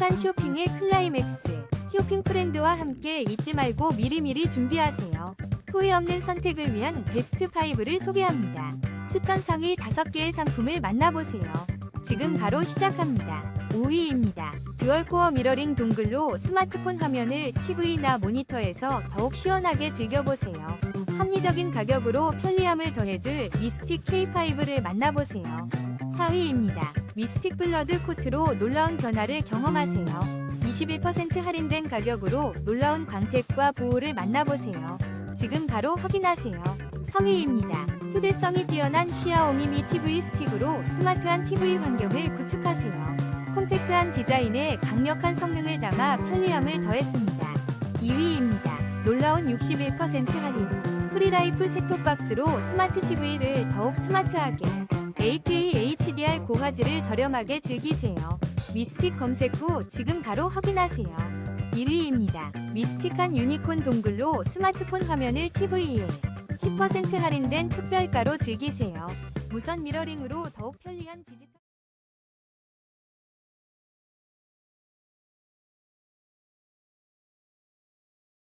행복한 쇼핑의 클라이맥스. 쇼핑 프렌드와 함께 잊지 말고 미리미리 준비하세요. 후회 없는 선택을 위한 베스트 5를 소개합니다. 추천 상위 5개의 상품을 만나보세요. 지금 바로 시작합니다. 5위입니다. 듀얼코어 미러링 동글로 스마트폰 화면을 TV나 모니터에서 더욱 시원하게 즐겨보세요. 합리적인 가격으로 편리함을 더해줄 미스틱 K5를 만나보세요. 4위입니다. 미스틱 블러드 코트로 놀라운 변화를 경험하세요. 21% 할인된 가격으로 놀라운 광택과 보호를 만나보세요. 지금 바로 확인하세요. 3위입니다. 휴대성이 뛰어난 시아오미 미 TV 스틱으로 스마트한 TV 환경을 구축하세요. 콤팩트한 디자인에 강력한 성능을 담아 편리함을 더했습니다. 2위입니다. 놀라운 61% 할인. 프리라이프 셋톱박스로 스마트 TV를 더욱 스마트하게 8K HDR 고화질을 저렴하게 즐기세요. 미스틱 검색 후 지금 바로 확인하세요. 1위입니다. 미스틱한 유니콘 동글로 스마트폰 화면을 TV에 10% 할인된 특별가로 즐기세요. 무선 미러링으로 더욱 편리한 디지털